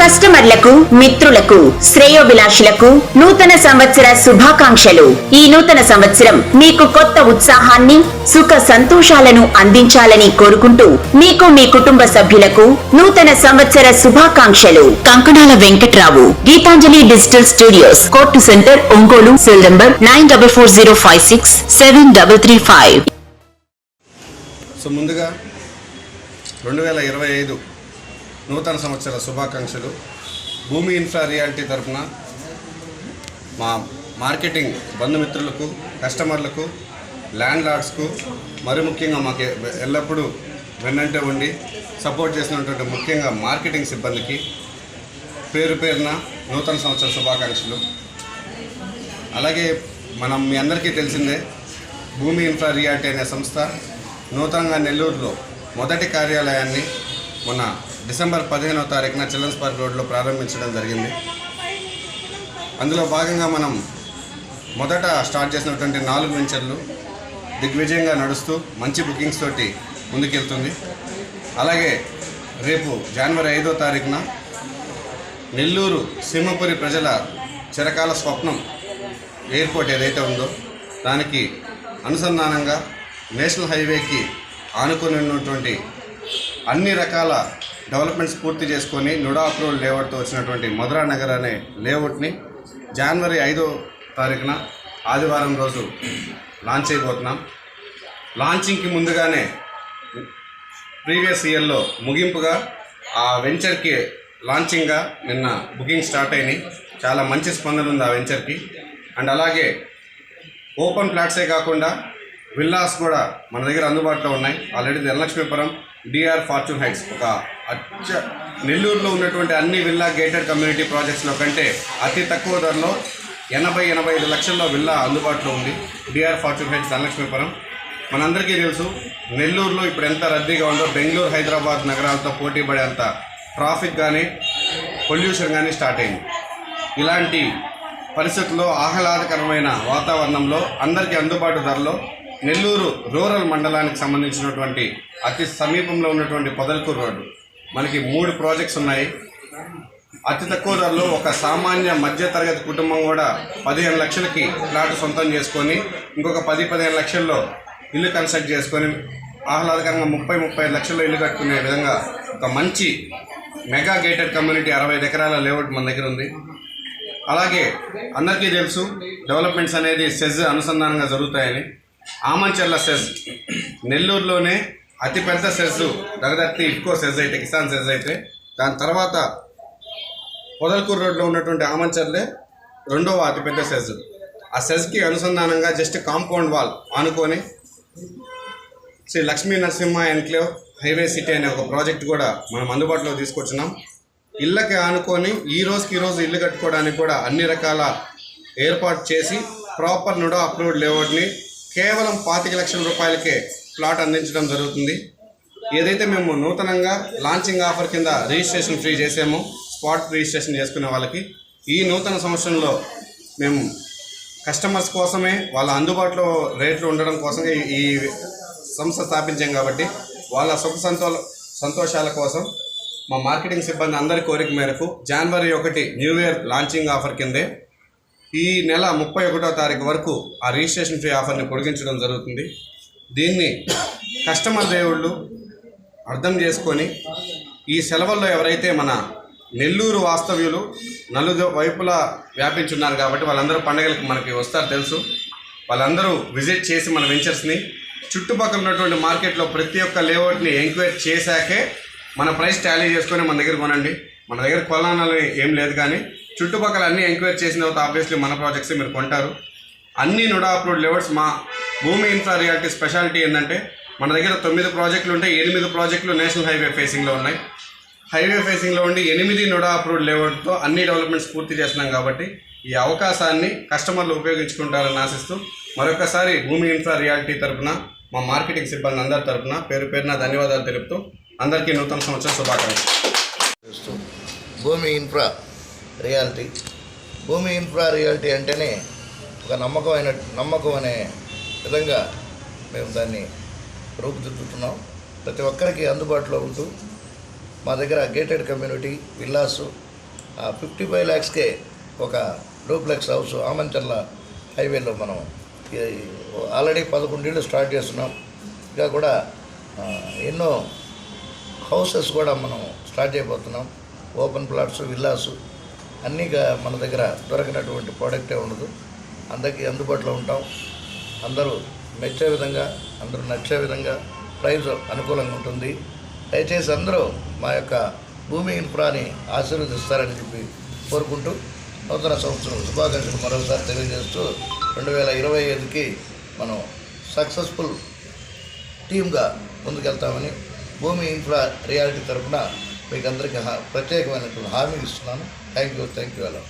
కస్టమర్లకు మిత్రులకు శ్రేయోభిలాషులకు నూతన సంవత్సర శుభాకాంక్షలు. ఈ నూతన సంవత్సరం మీకు కొత్త ఉత్సాహాన్ని సుఖ సంతోషాలను అందించాలని కోరుకుంటూ మీకు మీ కుటుంబ సభ్యులకు నూతన సంవత్సర శుభాకాంక్షలు. Kankanala Venkatrao Geetanjali Digital Studios court centre Ongole cell number nine double four zero five six seven double three five. So ముందుగా రెండు వేల ఇరవై ఐదు నూతన సంవత్సర శుభాకాంక్షలు. భూమి ఇన్ఫ్రా రియాలిటీ తరఫున మా మార్కెటింగ్ బంధుమిత్రులకు కస్టమర్లకు ల్యాండ్ లార్డ్స్కు మరి ముఖ్యంగా మాకు ఎల్లప్పుడూ వెన్నంటే ఉండి సపోర్ట్ చేసినటువంటి ముఖ్యంగా మార్కెటింగ్ సిబ్బందికి పేరు పేరున నూతన సంవత్సర శుభాకాంక్షలు. అలాగే మనం మీ అందరికీ తెలిసిందే భూమి ఇన్ఫ్రా రియాలిటీ అనే సంస్థ నూతనంగా నెల్లూరులో మొదటి కార్యాలయాన్ని మన డిసెంబర్ పదిహేనవ తారీఖున చిల్డ్రన్స్ పార్క్ రోడ్లో ప్రారంభించడం జరిగింది. అందులో భాగంగా మనం మొదట స్టార్ట్ చేసినటువంటి నాలుగు వెంచర్లు దిగ్విజయంగా నడుస్తూ మంచి బుకింగ్స్ తోటి ముందుకెళ్తుంది. అలాగే రేపు జనవరి ఐదో తారీఖున నెల్లూరు సింహపురి ప్రజల చిరకాల స్వప్నం ఎయిర్పోర్ట్ ఏదైతే ఉందో దానికి అనుసంధానంగా నేషనల్ హైవేకి ఆనుకుని ఉన్నటువంటి అన్ని రకాల డెవలప్మెంట్స్ పూర్తి చేసుకొని నుడా అప్రూవల్ లేఅవుట్తో వచ్చినటువంటి మధురా నగర్ అనే లేఅవుట్ని జనవరి ఐదో తారీఖున ఆదివారం రోజు లాంచ్ అయిపోతున్నాం లాంచింగ్కి ముందుగానే ప్రీవియస్ ఇయర్లో ముగింపుగా ఆ వెంచర్కి లాంచింగ్గా నిన్న బుకింగ్ స్టార్ట్ అయినాయి. చాలా మంచి స్పందన ఉంది ఆ వెంచర్కి అండ్ అలాగే ఓపెన్ ప్లాట్సే కాకుండా విల్లాస్ కూడా మన దగ్గర అందుబాటులో ఉన్నాయి. Already Dhanalakshmipuram DR Fortune Heights ఒక అచ్చ నెల్లూరులో ఉన్నటువంటి అన్ని విల్లా గేటెడ్ కమ్యూనిటీ ప్రాజెక్ట్స్లో కంటే అతి తక్కువ ధరలో ఎనభై ఎనభై ఐదు లక్షల్లో విల్లా అందుబాటులో ఉంది. DR Fortune Heights Dhanalakshmipuram. మనందరికీ తెలుసు నెల్లూరులో ఇప్పుడు ఎంత రద్దీగా ఉందో బెంగళూరు హైదరాబాద్ నగరాలతో పోటీ పడేంత ట్రాఫిక్ కానీ పొల్యూషన్ కానీ స్టార్ట్ అయింది. ఇలాంటి పరిస్థితుల్లో ఆహ్లాదకరమైన వాతావరణంలో అందరికీ అందుబాటు ధరలో నెల్లూరు రూరల్ మండలానికి సంబంధించినటువంటి అతి సమీపంలో ఉన్నటువంటి పొదలకూరు రోడ్డు. మనకి మూడు ప్రాజెక్ట్స్ ఉన్నాయి. అతి తక్కువ ధరలో ఒక సామాన్య మధ్యతరగతి కుటుంబం కూడా పదిహేను లక్షలకి ప్లాట్ సొంతం చేసుకొని ఇంకొక పది పదిహేను లక్షల్లో ఇల్లు కన్స్ట్రక్ట్ చేసుకొని ఆహ్లాదకరంగా ముప్పై ముప్పై లక్షల్లో ఇల్లు కట్టుకునే విధంగా ఒక మంచి మెగా గేటెడ్ కమ్యూనిటీ అరవై ఎకరాల లేఅవుట్ మన దగ్గర ఉంది. అలాగే అందరికీ తెలుసు డెవలప్మెంట్స్ అనేది సెజ్ అనుసంధానంగా జరుగుతాయని. ఆమంచర్ల సెజ్ నెల్లూరులోనే అతిపెద్ద సెజ్ దగదత్తి ఇఫ్కో సెజ్ అయితే కిసాన్ సెజ్ అయితే. దాని తర్వాత పొదలకూరు రోడ్లో ఉన్నటువంటి ఆమంచర్లే రెండవ అతిపెద్ద సెజ్ ఆ సెజ్కి అనుసంధానంగా జస్ట్ కాంపౌండ్ వాల్ ఆనుకొని Sri Lakshmi Narasimha enclave highway city అనే ఒక ప్రాజెక్ట్ కూడా మనం అందుబాటులో తీసుకొచ్చినాం. ఇళ్ళకి ఆనుకొని ఈ రోజుకి ఈ రోజు ఇల్లు కట్టుకోవడానికి కూడా అన్ని రకాల ఏర్పాటు చేసి ప్రాపర్ నుడో అప్రూవ్డ్ లేఅవుట్ని కేవలం పాతిక లక్షల రూపాయలకే ప్లాట్ అందించడం జరుగుతుంది. ఏదైతే మేము నూతనంగా లాంచింగ్ ఆఫర్ కింద రిజిస్ట్రేషన్ ఫ్రీ చేసామో స్పాట్ రిజిస్ట్రేషన్ చేసుకునే వాళ్ళకి ఈ నూతన సంవత్సరంలో మేము కస్టమర్స్ కోసమే వాళ్ళ అందుబాటులో రేట్లు ఉండడం కోసమే ఈ సంస్థ స్థాపించాం కాబట్టి వాళ్ళ సుఖ సంతో సంతోషాల కోసం మా మార్కెటింగ్ సిబ్బంది అందరి కోరిక మేరకు జనవరి ఒకటి న్యూ ఇయర్ లాంచింగ్ ఆఫర్ కిందే ఈ నెల ముప్పై ఒకటో తారీఖు వరకు ఆ రిజిస్ట్రేషన్ ఫీ ఆఫర్ని పొడిగించడం జరుగుతుంది. దీన్ని కస్టమర్ దేవుళ్ళు అర్థం చేసుకొని ఈ సెలవుల్లో ఎవరైతే మన నెల్లూరు వాస్తవ్యులు నలుగు వైపులా వ్యాపించున్నారు కాబట్టి వాళ్ళందరూ పండగలకు మనకి వస్తారు తెలుసు. వాళ్ళందరూ విజిట్ చేసి మన వెంచర్స్ని చుట్టుపక్కల ఉన్నటువంటి మార్కెట్లో ప్రతి ఒక్క లేఅవుట్ని ఎంక్వైరీ చేశాకే మన ప్రైస్ టాలీ చేసుకొని మన దగ్గర కొనండి. మన దగ్గర కొనాలని ఏం లేదు కానీ చుట్టుపక్కల అన్ని ఎంక్వైరీ చేసిన తర్వాత ఆబ్వియస్లీ మన ప్రాజెక్ట్స్ మీరు కొంటారు. అన్ని నుడా అప్లోడ్ లెవెల్స్ మా భూమి ఇన్ఫ్రా రియాలిటీ స్పెషాలిటీ ఏంటంటే మన దగ్గర తొమ్మిది ప్రాజెక్టులు ఉంటాయి ఎనిమిది ప్రాజెక్టులు నేషనల్ హైవే ఫేసింగ్లో ఉన్నాయి. హైవే ఫేసింగ్లో ఉండి ఎనిమిది నుడా అప్రూవ్డ్ లేఅవుట్తో అన్ని డెవలప్మెంట్స్ పూర్తి చేస్తున్నాం కాబట్టి ఈ అవకాశాన్ని కస్టమర్లు ఉపయోగించుకుంటారని ఆశిస్తూ మరొకసారి భూమి ఇన్ఫ్రా రియాలిటీ తరపున మా మార్కెటింగ్ సిబ్బంది అందరి తరపున పేరు పేరున ధన్యవాదాలు తెలుపుతూ అందరికీ నూతన సంవత్సరం శుభాకాంక్షలు. Bhoomi Infra Realty. Bhoomi Infra Realty అంటేనే ఒక నమ్మకమైన నమ్మకం అనే విధంగా మేము దాన్ని రూపుదిద్దుతున్నాం. ప్రతి ఒక్కరికి అందుబాటులో ఉంటూ మా దగ్గర gated community villas fifty five ల్యాక్స్కే ఒక డూప్లెక్స్ హౌస్ ఆమంచర్ల హైవేలో మనం ఆల్రెడీ పదకొండేళ్ళు స్టార్ట్ చేస్తున్నాం. ఇంకా కూడా ఎన్నో హౌసెస్ కూడా మనం స్టార్ట్ చేయబోతున్నాం. ఓపెన్ ప్లాట్స్ విల్లాస్ అన్నీ మన దగ్గర దొరకనటువంటి ప్రోడక్టే ఉండదు. అందరికీ అందుబాటులో ఉంటాం. అందరూ మెచ్చే విధంగా అందరూ నచ్చే విధంగా ప్రైజ్ అనుకూలంగా ఉంటుంది. దయచేసి అందరూ మా యొక్క భూమి ఇన్ఫ్రాని ఆశీర్వదిస్తారని చెప్పి కోరుకుంటూ నూతన సంవత్సరం శుభాకాంక్షలు మరోసారి తెలియజేస్తూ రెండు వేల ఇరవై ఐదుకి మనం సక్సెస్ఫుల్ టీమ్గా ముందుకెళ్తామని భూమి ఇన్ఫ్రా రియాలిటీ తరఫున మీకు అందరికీ హా- ప్రత్యేకమైనటువంటి హామీ ఇస్తున్నాను. థ్యాంక్ యూ థ్యాంక్ యూ అలా.